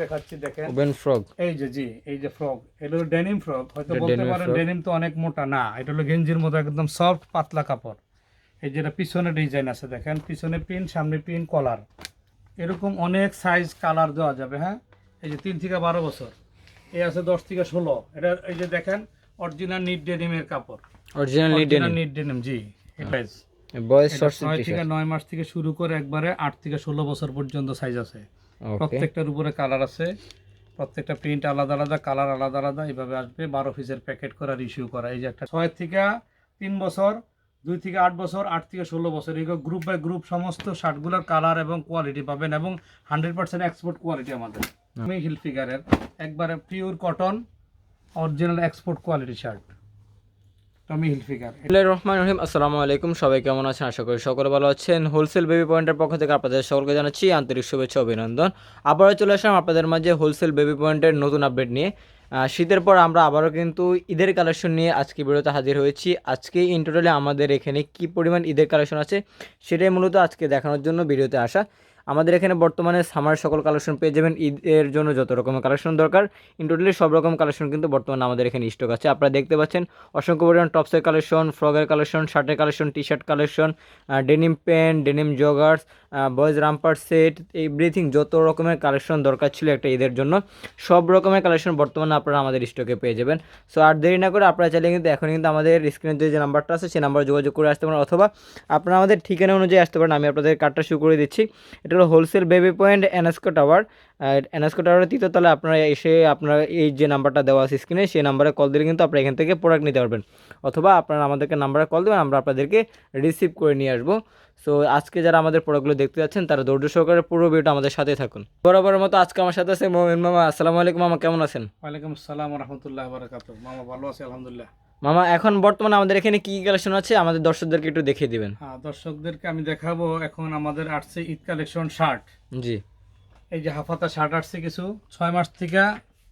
দেখাচ্ছি দেখেন। এই যে জি এই যে ফ্রক এটা হলো ডেনিম ফ্রক হয়তো বলতে পারেন ডেনিম তো অনেক মোটা না এটা হলো গেঞ্জির মতো একদম সফট পাতলা কাপড়। এই যেটা পিছনে ডিজাইন আছে দেখেন পিছনে পিন সামনে পিন কলার এরকম অনেক সাইজ কালার দেওয়া যাবে হ্যাঁ? এই যে তিন থেকে বারো বছর। এই আছে দশ থেকে ষোলো। এটা এই যে দেখেন অরিজিনাল নিট ডেনিমের কাপড়। Original knit original knit denim জি ছয় থেকে নয় মাস থেকে শুরু করে একবারে আট থেকে ষোলো বছর পর্যন্ত সাইজ আছে। প্রত্যেকটার উপরে কালার আছে। প্রত্যেকটা প্রিন্ট আলাদা আলাদা কালার আলাদা আলাদা এইভাবে আসবে। বারো পিসের প্যাকেট করা ইস্যু করা। এই যে একটা ছয় থেকে তিন বছর দুই থেকে আট বছর আট থেকে ষোলো বছর এই গ্রুপ বাই গ্রুপ সমস্ত শার্টগুলোর কালার এবং কোয়ালিটি পাবেন এবং হান্ড্রেড পার্সেন্ট এক্সপোর্ট কোয়ালিটি আমাদের। আমি হিল ফিগারের একবারে pure cotton original export quality shirt Tommy Figure. Rahim. আসসালামু আলাইকুম, সবাই কেমন আছেন? আশা করি সকলে ভালো আছেন। হোলসেল বেবি পয়েন্টের পক্ষ থেকে আপনাদের সকলকে জানাচ্ছি আন্তরিক শুভেচ্ছা অভিনন্দন। আবারও চলে আসলাম আপনাদের মাঝে হোলসেল বেবি পয়েন্টের নতুন আপডেট নিয়ে। শীতের পর আমরা আবারও কিন্তু ঈদের কালেকশন নিয়ে আজকে ভিডিওতে হাজির হয়েছি। আজকে ইন টোটালে আমাদের এখানে কি পরিমাণ ঈদের কালেকশন আছে, সেটাই মূলত আজকে দেখানোর জন্য ভিডিওতে আসা। আমাদের এখানে বর্তমানে সামার সকল কালেকশন পেয়ে যাবেন। ঈদের জন্য যত রকমের কালেকশন দরকার ইন টোটালি সব রকম কালেকশন কিন্তু বর্তমানে আমাদের এখানে স্টক আছে। আপনারা দেখতে পাচ্ছেন, অসংখ্য পরিমাণ টপসের কালেকশন ফ্রগের কালেকশন শার্টের collection T shirt collection denim pant denim joggers boys romper set everything যত রকমের কালেকশন দরকার ছিল একটা ঈদের জন্য, সব রকমের কালেকশন বর্তমানে আপনারা আমাদের স্টকে পেয়ে যাবেন। সো আর দেরি না করে আপনারা চাইলে কিন্তু এখন কিন্তু আমাদের স্ক্রিনের যে যে নাম্বারটা আছে, সেই নাম্বারে যোগাযোগ করে আসতে পারেন, অথবা আপনারা আমাদের ঠিকানা অনুযায়ী আসতে পারেন। আমি আপনাদের কার্ডটা শুরু করে দিচ্ছি। এটা হলো হোলসেল বেবি পয়েন্ট, এনএসকো টাওয়ার। এনএসকো টাওয়ারের তৃতীয়তলে আপনারা এসে আপনারা এই যে নাম্বারটা দেওয়া আছে স্ক্রিনে সেই নাম্বারে কল দিলে কিন্তু আপনারা এখান থেকে প্রোডাক্ট নিতে পারবেন। অথবা আপনারা আমাদেরকে নাম্বারে কল দেবেন, আমরা আপনাদেরকে রিসিভ করে নিয়ে আসব। সো আজকে যারা আমাদের প্রোডাক্টগুলো দেখতে যাচ্ছেন, তারা ধৈর্য সহকারে পুরো ভিডিওটা আমাদের সাথে থাকুন। বরাবরের মতো আজকে আমার সাথে আছে মোমিন মামা। আসসালামু আলাইকুম মামা, কেমন আছেন? ওয়ালাইকুম আসসালাম রহমতুল্লাহ মামা ভালো আছে? আলহামদুলিল্লাহ। মামা এখন বর্তমানে আমাদের এখানে কি কালেকশন আছে? আমাদের দর্শকদেরকে একটু দেখিয়ে দিবেন। হ্যাঁ দর্শকদেরকে আমি দেখাবো। এখন আমাদের আসছে ঈদ কালেকশন শার্ট জি। এই যে হাফাতা শার্ট আসছে কিছু। ছয় মাস থেকে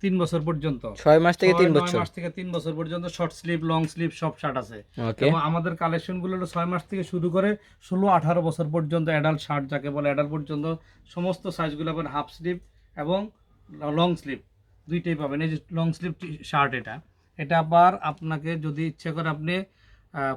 তিন বছর পর্যন্ত। ছয় মাস থেকে তিন বছর। মাস থেকে তিন বছর পর্যন্ত শর্ট স্লিভ লং স্লিভ সব শার্ট আছে। এবং আমাদের কালেকশনগুলো ছয় মাস থেকে শুরু করে ষোলো আঠারো বছর পর্যন্ত অ্যাডাল্ট শার্ট যাকে বলে অ্যাডাল্ট পর্যন্ত সমস্ত সাইজগুলো পাবেন হাফ স্লিভ এবং লং স্লিভ দুইটাই পাবেন। এই যে লং স্লিভ শার্ট এটা। এটা আবার আপনাকে যদি ইচ্ছে করে আপনি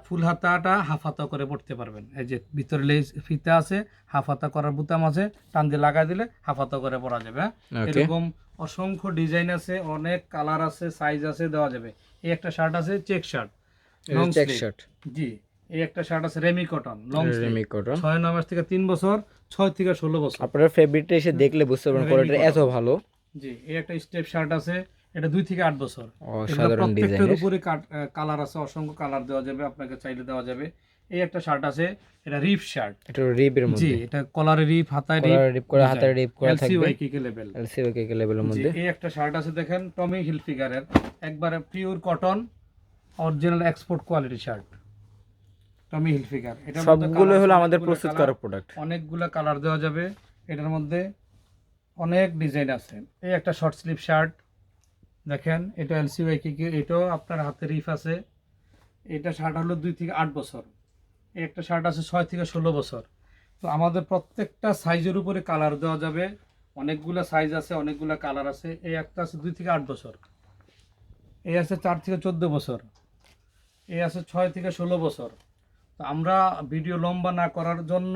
ফুল হাতাটা হাফ হাতা করে পড়তে পারবেন। এই যে ভিতরে লেজ ফিতা আছে হাফ হাতা করার বুতাম আছে টান দিয়ে লাগাই দিলে হাফ হাতা করে পরা যাবে হ্যাঁ? এরকম অসংখ্য ডিজাইন আছে অনেক কালার আছে সাইজ আছে দেওয়া যাবে। এই একটা শার্ট আছে check shirt long check shirt. জি এই একটা শার্ট আছে ramie cotton long ramie cotton. ছয় নয় মাস থেকে তিন বছর ছয় থেকে ষোলো বছর। আপনার ফেব্রিকটা এসে দেখলে বুঝতে পারবেন কোয়ালিটি এত ভালো। জি এই একটা স্টেপ শার্ট আছে এটা দুই থেকে আট বছর। প্রত্যেকটার উপরে কালার আছে অসংখ্য কালার দেওয়া যাবে আপনাকে চাইলে দেওয়া যাবে। এই একটা শার্ট আছে এটা রিপ শার্ট এটা রিপের জি মধ্যে এটা কলারে রিপ হাতায় রিপ কলার রিপ করে হাতের রিপ করা থাকবে। ওয়াই কিকে লেভেল এলসিও কেক লেভেলের জি মধ্যে। এই একটা শার্ট আছে দেখেন টমি হিল হিলফিগারের একবারে pure cotton original export quality shirt Tommy Hil Hilfiger এটা সবগুলো হলো আমাদের প্রস্তুত করা প্রোডাক্ট অনেকগুলো কালার দেওয়া যাবে। এটার মধ্যে অনেক ডিজাইন আছে। এই একটা শর্ট স্লিভ শার্ট দেখেন, এটা এলসি ওয়াই কি? এটাও আপনার হাতে রিফ আছে। এটা শার্ট হলো দুই থেকে আট বছর। একটা শার্ট আছে ছয় থেকে ষোলো বছর। তো আমাদের প্রত্যেকটা সাইজের উপরে কালার দেওয়া যাবে। অনেকগুলো সাইজ আছে, অনেকগুলো কালার আছে। এই একটা আছে দুই থেকে আট বছর। এই আছে চার থেকে চোদ্দ বছর। এই আছে ছয় থেকে ষোলো বছর। তো আমরা ভিডিও লম্বা না করার জন্য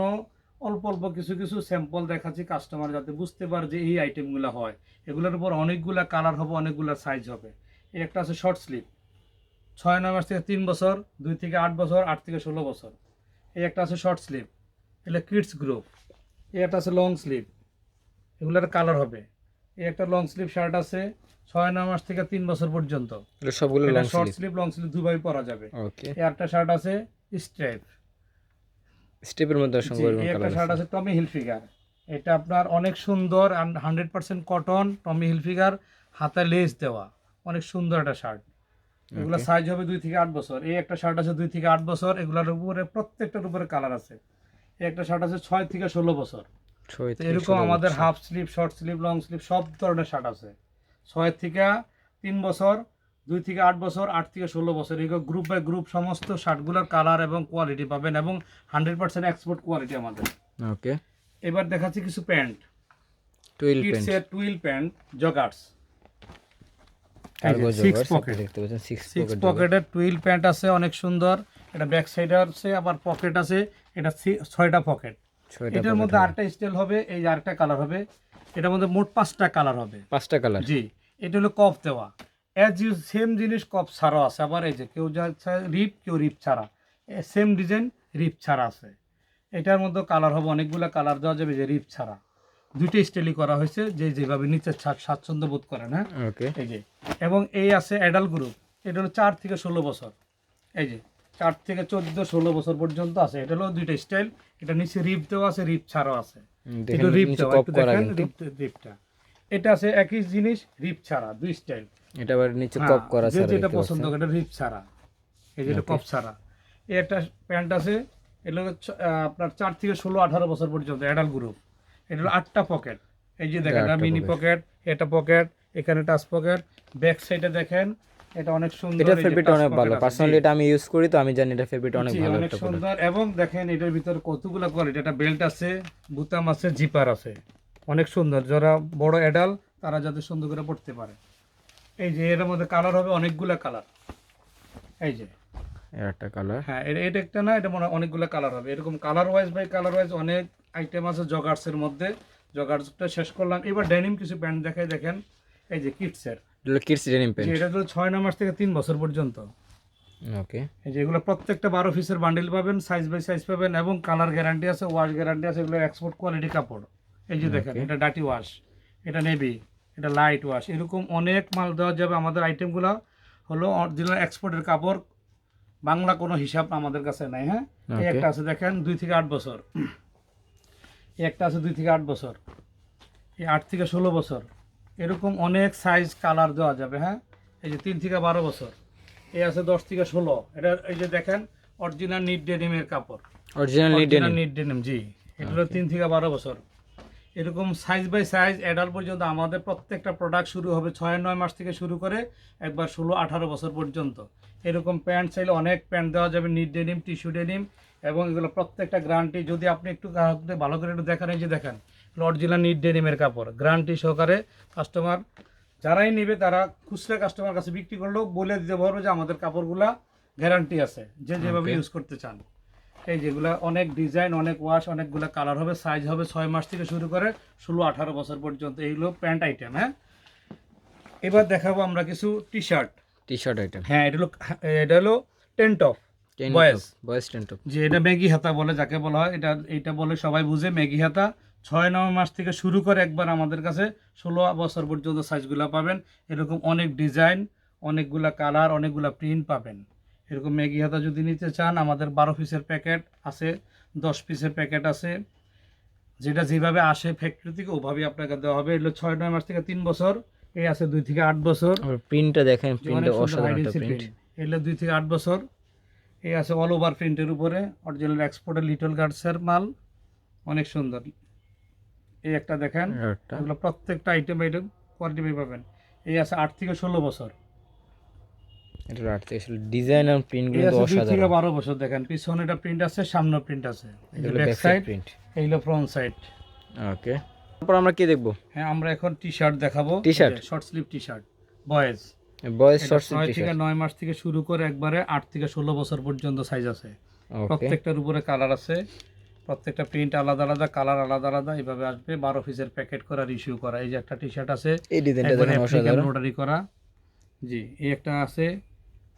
অল্প অল্প কিছু কিছু স্যাম্পল দেখাচ্ছি কাস্টমার যাতে বুঝতে পারে যে এই আইটেমগুলো হয়। এগুলোর উপর অনেকগুলা কালার হবে অনেকগুলো সাইজ হবে। এই একটা আছে শর্ট স্লিভ ছয় নয় মাস থেকে তিন বছর দুই থেকে আট বছর আট থেকে ষোলো বছর। এই একটা আছে শর্ট স্লিপ এগুলো কিডস গ্রুপ এই একটা আছে লং স্লিপ এগুলোর কালার হবে। এই একটা লং স্লিপ শার্ট আছে ছয় নয় মাস থেকে তিন বছর পর্যন্ত। সবগুলো শর্ট স্লিভ লং স্লিপ দুভাবে পরা যাবে। এই একটা শার্ট আছে স্ট্রাইপ স্টেপের মধ্যে অসংখ্য একটা শার্ট আছে। টমি হিলফিগার এটা আপনার অনেক সুন্দর hundred percent cotton Tommy Hilfiger হাতে লেস দেওয়া। অনেক সুন্দর একটা শার্ট এগুলো সাইজ হবে দুই থেকে আট বছর। এই একটা শার্ট আছে দুই থেকে আট বছর। এগুলোর উপরে প্রত্যেকটার উপরে কালার আছে। এই একটা শার্ট আছে ছয় থেকে ষোলো বছর। এরকম আমাদের half sleeve short sleeve long sleeve সব ধরনের শার্ট আছে। ছয় থেকে তিন বছর। দুই থেকে আট বছর আট থেকে ষোলো বছর। এগুলো গ্রুপ বাই গ্রুপ সমস্ত শার্টগুলোর কালার এবং কোয়ালিটি পাবেন এবং হান্ড্রেড পার্সেন্ট এক্সপোর্ট কোয়ালিটি আমাদের। ওকে এবার দেখাচ্ছি কিছু pant. Twill pant twill pant joggers cargo six pocket দেখতে পাচ্ছেন সিক্স সিক্স পকেটের টুইল প্যান্ট আছে অনেক সুন্দর। এটা ব্যাক সাইডে আছে আবার পকেট আছে। এটা ছয়টা পকেট এটার মধ্যে আরেকটা স্টাইল হবে এই আরেকটা কালার হবে। এটার মধ্যে মোট পাঁচটা কালার হবে। পাঁচটা কালার জি এটা হলো কপ দেওয়া। অ্যাজ ইউ সেম জিনিস কপ ছাড়াও আছে আবার এই যে কেউ যাচ্ছে রিপ কেউ রিপ ছাড়া। সেম ডিজাইন রিপ ছাড়া আছে। এটার মধ্যে কালার হবে অনেকগুলো কালার দেওয়া যাবে যে রিপ ছাড়া। দুইটা স্টাইলই করা হয়েছে যে যেভাবে নিচে স্বা- স্বাচ্ছন্দ্য বোধ করেন হ্যাঁ? ওকে এই যে। এবং এই আছে অ্যাডাল গ্রুপ এটা হলো চার থেকে ষোলো বছর। এই যে চার থেকে চোদ্দ ষোলো বছর পর্যন্ত আছে এটা হলো দুইটা স্টাইল এটা নিচে রিপ দেওয়া আছে রিপ ছাড়াও আছে। এটা রিপ দেওয়া করা রিপটা এটা আছে একই জিনিস রিপ ছাড়া দুই স্টাইল এটা আবার নিচে কপ করা যে যেটা পছন্দ করে এটা রিপ ছাড়া। এই যেটা কপ ছাড়া। একটা প্যান্ট আছে এটা আপনার চার থেকে ষোলো আঠারো বছর পর্যন্ত গ্রুপ এটা হলো আটটা পকেট এই যে দেখেন মিনি পকেট এটা পকেট এখানে টাচ পকেট ব্যাক সাইডে দেখেন এটা অনেক সুন্দর এটা ফেব্রিক অনেক ভালো। পার্সোনালি এটা আমি ইউজ করি তো আমি জানি এটা ফেব্রিক অনেক ভালো অনেক সুন্দর। এবং দেখেন এটার ভিতরে কতগুলো কোয়ালিটি এটা বেল্ট আছে বুতাম আছে জিপার আছে। অনেক সুন্দর। যারা বড় অ্যাডাল তারা যাতে সুন্দর করে পড়তে পারে। এই যে এর মধ্যে কালার হবে অনেকগুলো কালার এই যে। একটা কালার হ্যাঁ এটা এটা একটা না এটা মনে হয় অনেকগুলো কালার হবে। এরকম colour wise by colour wise অনেক আইটেম আছে জগার্সের মধ্যে। জগার্সটা শেষ করলাম। এবার ডেনিম কিছু প্যান্ট দেখাই দেখেন। এই যে কিটসের এটা কিডস ডেনিম প্যান্ট এটা তো ছয় নম্বর থেকে তিন বছর পর্যন্ত। ওকে এই যে এগুলো প্রত্যেকটা বারো পিসের বান্ডেল পাবেন সাইজ বাই সাইজ পাবেন এবং কালার গ্যারান্টি আছে ওয়াশ গ্যারান্টি আছে এগুলো এক্সপোর্ট কোয়ালিটি কাপড়। এই যে দেখেন এটা ডাটি ওয়াশ এটা নেভি এটা লাইট ওয়াশ এরকম অনেক মাল দেওয়া যাবে আমাদের আইটেমগুলো হলো অরিজিনাল এক্সপোর্টের কাপড়। বাংলা কোনো হিসাব আমাদের কাছে নাই হ্যাঁ? এই একটা আছে দেখেন দুই থেকে আট বছর। একটা আছে দুই থেকে আট বছর। এই আট থেকে ষোলো বছর। এরকম অনেক সাইজ কালার দেওয়া যাবে হ্যাঁ? এই যে তিন থেকে বারো বছর। এই আছে দশ থেকে ষোলো। এটা এই যে দেখেন অরিজিনাল নিট ডেনিমের কাপড়। Original knit denim knit denim জি। এটা হলো তিন থেকে বারো বছর। এরকম সাইজ বাই সাইজ অ্যাডাল্ট পর্যন্ত আমাদের প্রত্যেকটা প্রোডাক্ট শুরু হবে ছয় নয় মাস থেকে শুরু করে একবার ষোলো আঠারো বছর পর্যন্ত। এরকম প্যান্ট চাইলে অনেক প্যান্ট দেওয়া যাবে নিট ডেনিম টিস্যু ডেনিম এবং এগুলো প্রত্যেকটা গ্যারান্টি যদি আপনি একটু গ্রাহকদের ভালো করে একটু দেখান এই যে দেখেন লর্ড অরিজিনাল নিট ডেনিমের কাপড়। গ্যারান্টি সহকারে কাস্টমার যারাই নেবে তারা খুচরা কাস্টমার কাছে বিক্রি করলেও বলে দিতে পারব যে আমাদের কাপড়গুলা গ্যারান্টি আছে যে যেভাবে ইউজ করতে চান। এই যেগুলা অনেক ডিজাইন অনেক ওয়াশ অনেকগুলো কালার হবে সাইজ হবে ছয় মাস থেকে শুরু করে ষোলো আঠারো বছর পর্যন্ত। এইগুলো প্যান্ট আইটেম হ্যাঁ? এবার দেখাবো আমরা কিছু T shirt T shirt item হ্যাঁ এটা হলো এটা হলো ten top Boys. Boys ten top যে এটা ম্যাগি হাতা বলে যাকে বলা হয় এটা এটা বলে সবাই বুঝে ম্যাগি হাতা। ছয় নয় মাস থেকে শুরু করে একবার আমাদের কাছে ষোলো বছর পর্যন্ত সাইজগুলো পাবেন। এরকম অনেক ডিজাইন অনেকগুলা কালার অনেকগুলা প্রিন্ট পাবেন। এরকম ম্যাগি হাতা যদি নিতে চান আমাদের বারো পিসের প্যাকেট আছে দশ পিসের প্যাকেট আছে। যেটা যেভাবে আসে ফ্যাক্টরি থেকে ওভাবেই আপনাকে দেওয়া হবে। এগুলো ছয় নয় মাস থেকে তিন বছর। এই আছে দুই থেকে আট বছর। প্রিন্টটা দেখেন প্রিন্টটা অসাধারণ প্রিন্ট এগুলো দুই থেকে আট বছর। এই আছে অল ওভার প্রিন্টের উপরে। অরিজিনাল এক্সপোর্টের লিটল গার্ডসের মাল। অনেক সুন্দর। এই একটা দেখেন। এগুলো প্রত্যেকটা আইটেম আইটেম কোয়ালিটি পাবেন। এই আছে আট থেকে ষোলো বছর। এটা আট থেকে ডিজাইন আর প্রিন্টগুলো থেকে অসাধারণ। বারো বছর দেখেন পিছনে এটা প্রিন্ট আছে সামনে প্রিন্ট আছে। এগুলো ব্যাক সাইড প্রিন্ট এইগুলো ফ্রন্ট সাইড ওকে তারপর আমরা কি দেখব? হ্যাঁ আমরা এখন টি শার্ট দেখাবো T-shirt? Short sleeve T shirt boys boys short ছয় টি থেকে শার্ট নয় মাস থেকে শুরু করে একবারে আট থেকে ষোলো বছর পর্যন্ত সাইজ আছে। প্রত্যেকটার উপরে কালার আছে। প্রত্যেকটা প্রিন্ট আলাদা আলাদা কালার আলাদা আলাদা। এইভাবে আসবে বারো পিসের প্যাকেট করা রিসিউ করা। এই যে একটা টি শার্ট আছে এই ডিজাইনটা দেখেন অসাধারণ। করা। জি এই একটা আছে।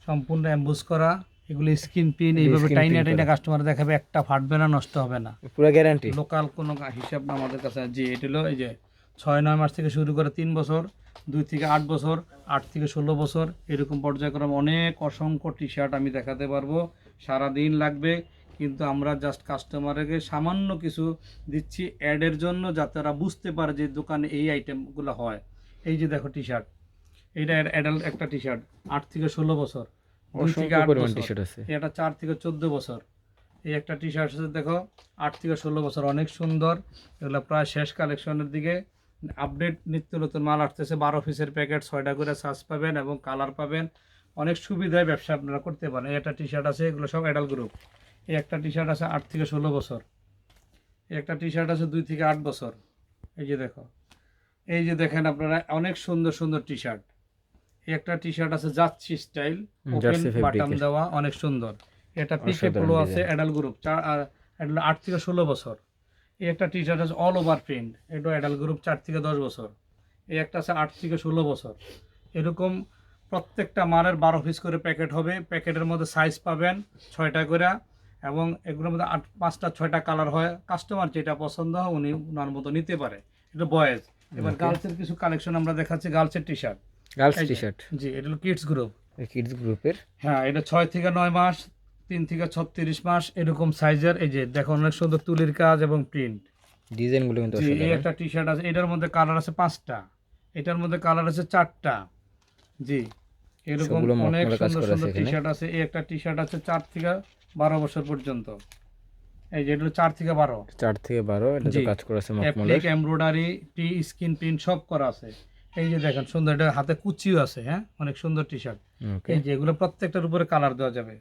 সম্পূর্ণ অ্যাম্বুস করা এগুলো স্কিন পিন এইভাবে টাইনা টাইনা কাস্টমার দেখাবে একটা ফাটবে না নষ্ট হবে না। পুরো গ্যারান্টি লোকাল কোনো হিসাব না আমাদের কাছে। জি এটা হলো এই যে ছয় নয় মাস থেকে শুরু করে তিন বছর দুই থেকে আট বছর আট থেকে ষোলো বছর এরকম পর্যায়ক্রমে অনেক অসংখ্য টি শার্ট আমি দেখাতে পারব। সারা দিন লাগবে কিন্তু আমরা জাস্ট কাস্টমারকে সামান্য কিছু দিচ্ছি অ্যাডের জন্য যাতে ওরা বুঝতে পারে যে দোকানে এই আইটেমগুলো হয়। এই যে দেখো টি শার্ট এইটা অ্যাডাল্ট একটা টি শার্ট আট থেকে ষোলো বছর এটা চার থেকে চোদ্দ বছর। এই একটা টি শার্ট আছে দেখো আট থেকে ষোলো বছর অনেক সুন্দর। এগুলো প্রায় শেষ কালেকশনের দিকে। আপডেট নিত্য নতুন মাল আসতেছে বারো পিসের প্যাকেট ছয়টা করে সাইজ পাবেন এবং কালার পাবেন। অনেক সুবিধায় ব্যবসা আপনারা করতে পারেন। এই একটা টি শার্ট আছে এগুলো সব অ্যাডাল গ্রুপ এই একটা টি শার্ট আছে আট থেকে ষোলো বছর। এই একটা টি শার্ট আছে দুই থেকে আট বছর। এই যে দেখো। এই যে দেখেন আপনারা অনেক সুন্দর সুন্দর টি শার্ট একটা টি শার্ট আছে যাচ্ছি স্টাইল। ওপেন বাটন দেওয়া অনেক সুন্দর। এটা পিকে পোলো আছে। অ্যাডাল গ্রুপ চার আট থেকে ষোলো বছর। এই একটা টি শার্ট আছে অল ওভার প্রিন্ট এটা অ্যাডাল গ্রুপ চার থেকে দশ বছর। এই একটা আছে আট থেকে ষোলো বছর। এরকম প্রত্যেকটা মালের বারো পিস করে প্যাকেট হবে। প্যাকেটের মধ্যে সাইজ পাবেন ছয়টা করে এবং এগুলোর মধ্যে আট পাঁচটা ছয়টা কালার হয়। কাস্টমার যেটা পছন্দ হয় উনি ওনার মতো নিতে পারে। এটা বয়েজ এবার. গার্লসের কিছু কালেকশন আমরা দেখাচ্ছি গার্লসের T shirt girls T shirt জি এটা হলো কিডস গ্রুপ কিডস গ্রুপের হ্যাঁ এটা ছয় থেকে নয় মাস তিন থেকে ছত্রিশ মাস এরকম সাইজের এই যে দেখো অনেক সুন্দর তুলির কাজ এবং প্রিন্ট ডিজাইনগুলো কিন্তু এই একটা টি শার্ট আছে এটার মধ্যে কালার আছে পাঁচটা। এটার মধ্যে কালার আছে চারটা। জি এরকম অনেক সুন্দর সুন্দর টি শার্ট আছে। এই একটা টি শার্ট আছে চার থেকে বারো বছর পর্যন্ত। এই যে এটা হলো চার থেকে বারো। চার থেকে বারো এটা কাজ করেছে মখমলের এমব্রয়ডারি টি স্কিন প্রিন্ট সব করা আছে। এই যে দেখেন সুন্দর এটা হাতে কুচিও আছে হ্যাঁ? অনেক সুন্দর টি শার্ট এই যে এগুলো প্রত্যেকটার উপরে কালার দেওয়া যাবে।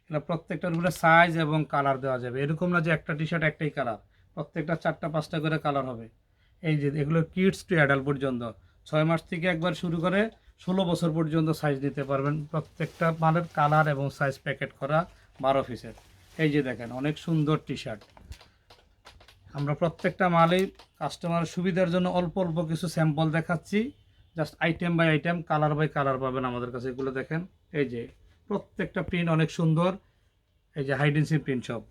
এগুলো প্রত্যেকটার উপরে সাইজ এবং কালার দেওয়া যাবে। এরকম না যে একটা টি শার্ট একটাই কালার প্রত্যেকটা চারটা পাঁচটা করে কালার হবে। এই যে এগুলো কিডস টু অ্যাডাল্ট পর্যন্ত। ছয় মাস থেকে একবার শুরু করে ষোলো বছর পর্যন্ত সাইজ দিতে পারবেন। প্রত্যেকটা মালের কালার এবং সাইজ প্যাকেট করা বারো পিসের এই যে দেখেন অনেক সুন্দর টি শার্ট আমরা প্রত্যেকটা মালেই কাস্টমারের সুবিধার জন্য অল্প অল্প কিছু স্যাম্পল দেখাচ্ছি। Just item by item colour by colour পাবেন আমাদের কাছে। এগুলো দেখেন, এই যে প্রত্যেকটা প্রিন্ট অনেক সুন্দর। এই যে হাইডেন্সি প্রিন্ট সব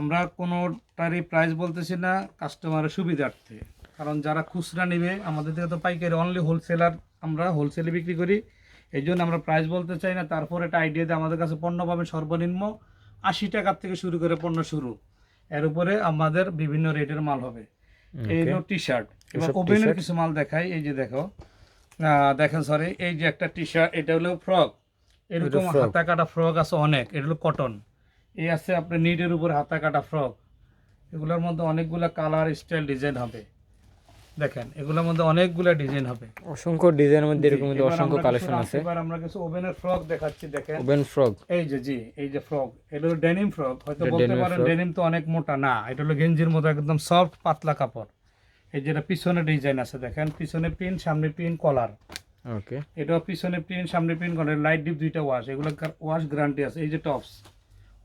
আমরা কোনোটারই প্রাইস বলতেছি না কাস্টমারের সুবিধার্থে। কারণ যারা খুচরা নেবে, আমাদের থেকে তো পাইকারি অনলি হোলসেলার আমরা হোলসেলে বিক্রি করি। এই জন্য আমরা প্রাইস বলতে চাই না। তারপর এটা আইডিয়া দিয়ে আমাদের কাছে পণ্য পাবেন সর্বনিম্ন আশি টাকার থেকে শুরু করে পণ্য শুরু। এর উপরে আমাদের বিভিন্ন রেটের মাল হবে। এই হলো টি শার্ট এবার ওভেনের কিছু মাল দেখাই এই যে দেখো। আহ, দেখেন সরি এই যে একটা টি শার্ট এটা হলো ফ্রক এরকম। হাতা কাটা ফ্রক আছে অনেক এটা হলো কটন এই আছে আপনার নিটের উপর হাতা কাটা ফ্রক এগুলোর মধ্যে অনেকগুলো কালার স্টাইল ডিজাইন হবে। দেখেন এগুলোর মধ্যে অনেকগুলো ডিজাইন হবে। অসংখ্য ডিজাইনের মধ্যে এরকম অসংখ্য কালেকশন আছে। এবার আমরা কিছু ওভেনের ফ্রক দেখাচ্ছি দেখেন। ওভেন ফ্রক এই যে জি এই যে ফ্রক এটা হলো ডেনিম ফ্রক হয়তো বলতে পারেন ডেনিম তো অনেক মোটা না এটা হলো গেঞ্জির মতো একদম সফট পাতলা কাপড়। এই যেটা পিছনে ডিজাইন আছে দেখেন পিছনে পিন সামনে পিন কলার ওকে এটা পিছনে পিন সামনে পিন কলার লাইট ডিপ দুইটা ওয়াশ এগুলো ওয়াশ গ্যারান্টি আছে। এই যে টপস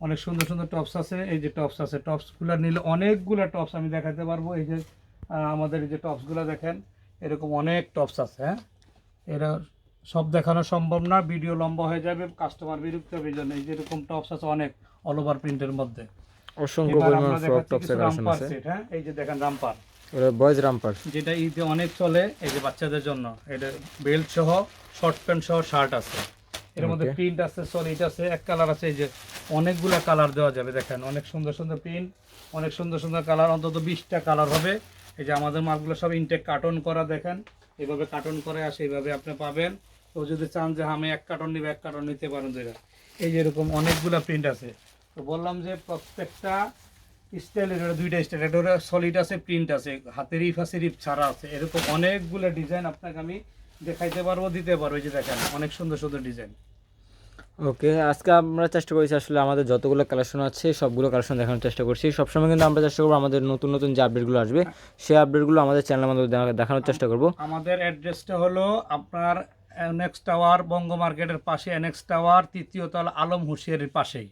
অনেক সুন্দর সুন্দর টপস আছে এই যে টপস আছে টপসগুলো নিলে অনেকগুলো টপস আমি দেখাতে পারব এই যে আমাদের যে টপসগুলো দেখেন এরকম অনেক টপস আছে হ্যাঁ? এরা সব দেখানো সম্ভব না ভিডিও লম্বা হয়ে যাবে কাস্টমার বিরক্ত হবে জন্য। এই যে এরকম টপস আছে অনেক অল ওভার প্রিন্টের মধ্যে। অসংখ্য পরিমাণ ফ্রক টপসের কালেকশন আছে। হ্যাঁ? এই যে দেখেন রামপার ওটা বয়েজ রামপার যেটা ঈদে অনেক চলে এই যে বাচ্চাদের জন্য। এটা বেল্ট সহ শর্ট প্যান্ট সহ শার্ট আছে। এর মধ্যে প্রিন্ট আছে সলিড আছে এক কালার আছে এই যে অনেকগুলা কালার দেওয়া যাবে দেখেন। অনেক সুন্দর সুন্দর প্রিন্ট অনেক সুন্দর সুন্দর কালার অন্তত বিশটা কালার হবে। এই যে আমাদের মালগুলো সব ইনটেক কার্টন করা দেখেন। এভাবে কার্টন করে আসে এইভাবে আপনি পাবেন। তো যদি চান যে আমি এক কার্টন নিবে, এক কার্টন নিতে পারেন দুইটা। এই যে এরকম অনেকগুলা প্রিন্ট আছে। তো বললাম যে প্রত্যেকটা স্টাইলের এটা দুইটা স্টাইল এটা ওরা সলিড আছে প্রিন্ট আছে, হাতের ইফ আছে, রিফ ছাড়া আছে। এরকম অনেকগুলো ডিজাইন আপনাকে আমি দেখাইতে পারব, দিতে পারব। এই যে দেখেন, অনেক সুন্দর সুন্দর ডিজাইন ওকে, আজকে আমরা চেষ্টা করেছি আসলে আমাদের যতগুলো কালেকশন আছে, সবগুলো কালেকশন দেখানোর চেষ্টা করছি। সবসময় কিন্তু আমরা চেষ্টা করব আমাদের নতুন নতুন যে আপডেটগুলো আসবে, সেই আপডেটগুলো আমাদের চ্যানেলের মাধ্যমে দেখানোর চেষ্টা করব। আমাদের অ্যাড্রেসটা হলো আপনার এনএক্স টাওয়ার বঙ্গ মার্কেটের পাশে এনএক্স টাওয়ার তৃতীয় তলা আলম হুঁশিয়ারির পাশেই।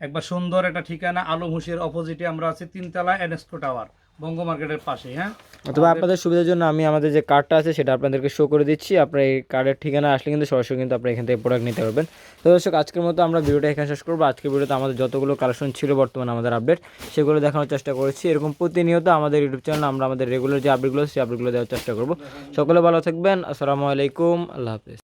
একবার সুন্দর একটা ঠিকানা, আলম হুঁশিয়ার অপোজিটে আমরা আছি, তিনতলা এনএক্সকো টাওয়ার বঙ্গ মার্কেটের পাশেই হ্যাঁ? অথবা আপনাদের সুবিধার জন্য আমি আমাদের যে কার্ডটা আছে সেটা আপনাদেরকে শো করে দিচ্ছি। আপনার এই কার্ডের ঠিকানা আসলে কিন্তু সরাসরি কিন্তু আপনি এখান থেকে প্রোডাক্ট নিতে পারবেন। তো দর্শক আজকের মতো আমরা ভিডিওটা এখানে শেষ করব। আজকের ভিডিওতে আমাদের যতগুলো কালেকশন ছিল বর্তমানে আমাদের আপডেট সেগুলো দেখানোর চেষ্টা করেছি। এরকম প্রতিনিয়ত আমাদের ইউটিউব চ্যানেল আমরা আমাদের রেগুলার যে আপডেটগুলো সেই আপডেটগুলো দেওয়ার চেষ্টা করব। সকলে ভালো থাকবেন। আসসালামু আলাইকুম। আল্লাহ হাফিজ।